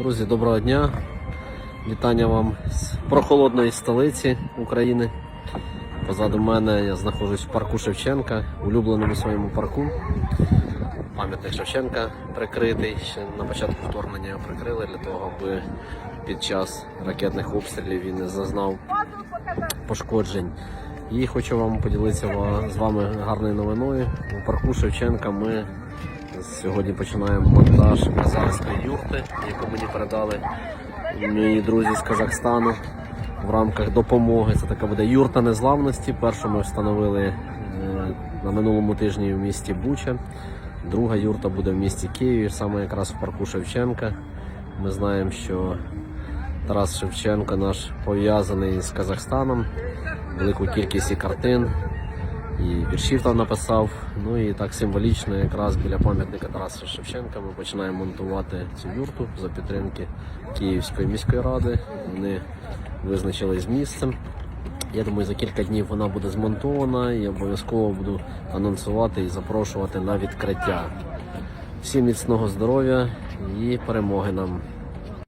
Друзі, доброго дня. Вітання вам з прохолодної столиці України. Позаду мене я знаходжусь в парку Шевченка, улюбленому своєму парку. Пам'ятник Шевченка прикритий. Ще на початку вторгнення його прикрили для того, аби під час ракетних обстрілів він не зазнав пошкоджень. І хочу вам поділитися з вами гарною новиною. У парку Шевченка ми сьогодні починаємо монтаж казахської юрти, яку мені передали мої друзі з Казахстану в рамках допомоги. Це така буде юрта незламності. Першу ми встановили е, на минулому тижні в місті Буча. Друга юрта буде в місті Києві, саме якраз в парку Шевченка. Ми знаємо, що Тарас Шевченко наш пов'язаний з Казахстаном, велику кількість і картин, і віршів там написав. Ну і так символічно, якраз біля пам'ятника Тараса Шевченка ми починаємо монтувати цю юрту за підтримки Київської міської ради. Вони визначились з місцем. Я думаю, за кілька днів вона буде змонтована і обов'язково буду анонсувати і запрошувати на відкриття. Всім міцного здоров'я і перемоги нам!